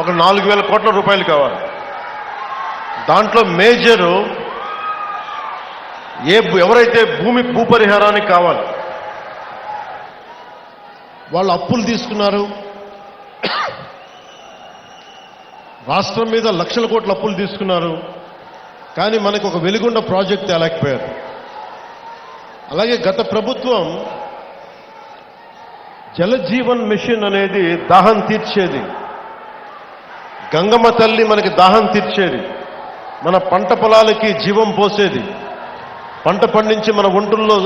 ఒక నాలుగు వేల కోట్ల రూపాయలు కావాలి. దాంట్లో మేజరు ఏ ఎవరైతే భూమి భూపరిహారానికి కావాలి వాళ్ళు అప్పులు తీసుకున్నారు. రాష్ట్రం మీద లక్షల కోట్ల అప్పులు తీసుకున్నారు. కానీ మనకు ఒక వెలుగుండ ప్రాజెక్ట్ తేలేకపోయారు. అలాగే గత ప్రభుత్వం జలజీవన్ మిషన్ అనేది దాహం తీర్చేది. గంగమ్మ తల్లి మనకి దాహం తీర్చేది. మన పంట పొలాలకి జీవం పోసేది. పంట పండించి మన ఒంటుల్లో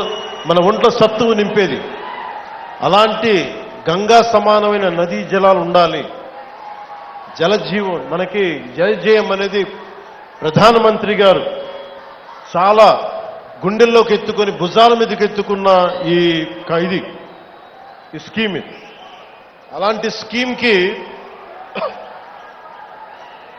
మన ఒంట్లో సత్తువు నింపేది. అలాంటి గంగా సమానమైన నదీ జలాలు ఉండాలి. జలజీవం మనకి జలజీవం అనేది ప్రధానమంత్రి గారు చాలా గుండెల్లోకి ఎత్తుకొని భుజాల మీదకి ఎత్తుకున్న ఈ ఇది ఈ స్కీమ్ ఇది. అలాంటి స్కీమ్కి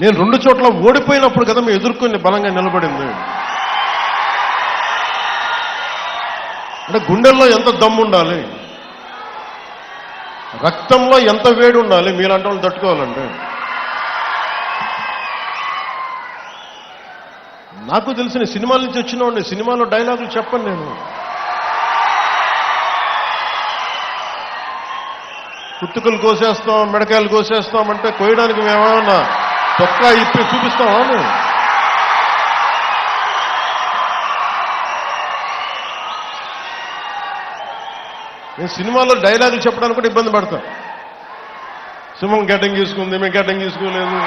నేను రెండు చోట్ల ఓడిపోయినప్పుడు కదా మేము ఎదుర్కొని బలంగా నిలబడింది. అంటే గుండెల్లో ఎంత దమ్ము ఉండాలి? రక్తంలో ఎంత వేడి ఉండాలి? మీలాంటి వాళ్ళు తట్టుకోవాలంటే నాకు తెలిసిన సినిమాల నుంచి వచ్చిన వాడిని సినిమాలో డైలాగులు చెప్పను నేను. కుత్తుకలు కోసేస్తాం మిడకాయలు కోసేస్తాం అంటే కోయడానికి మేమేమన్నా తొక్క ఇప్పి చూపిస్తావా మేము నేను సినిమాలో డైలాగులు చెప్పడానికి కూడా ఇబ్బంది పడతా. సింహం గడ్డం తీసుకుంది మేము గడ్డం తీసుకోలేదు.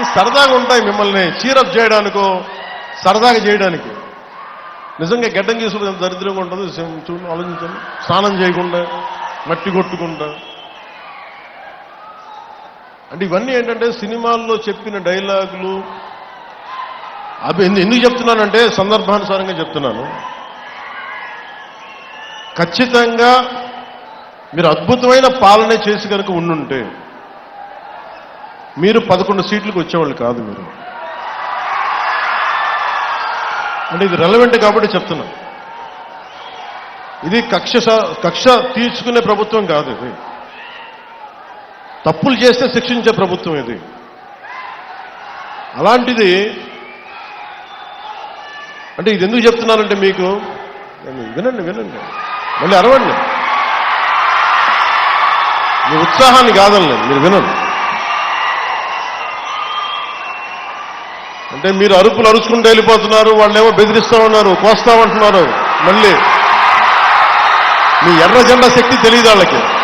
ఈ సరదాగా ఉంటాయి మిమ్మల్ని చీరప్ చేయడానికో సరదాగా చేయడానికి. నిజంగా గడ్డం తీసుకుంటే దరిద్రంగా ఉంటుంది sim- చూడండి ఆలోచించండి. స్నానం చేయకుండా మట్టి కొట్టుకుంటా. అంటే ఇవన్నీ ఏంటంటే సినిమాల్లో చెప్పిన డైలాగులు. అవి ఎందుకు చెప్తున్నానంటే సందర్భానుసారంగా చెప్తున్నాను. ఖచ్చితంగా మీరు అద్భుతమైన పాలనే చేసి కనుక ఉండుంటే మీరు పదకొండు సీట్లకు వచ్చేవాళ్ళు కాదు మీరు. అంటే ఇది రెలవెంట్ కాబట్టి చెప్తున్నా. ఇది కక్ష స- కక్ష తీర్చుకునే ప్రభుత్వం కాదు ఇది. తప్పులు చేస్తే శిక్షించే ప్రభుత్వం ఇది. అలాంటిది అంటే ఇది ఎందుకు చెప్తున్నానంటే మీకు వినండి వినండి. మళ్ళీ అరవండి. మీ ఉత్సాహాన్ని కాదండి మీరు వినండి. అంటే మీరు అరుపులు అరుచుకుంటూ వెళ్ళిపోతున్నారు వాళ్ళేమో బెదిరిస్తా ఉన్నారు కోస్తామంటున్నారు మళ్ళీ. మీ ఎర్ర జెండా శక్తి తెలియదు వాళ్ళకి.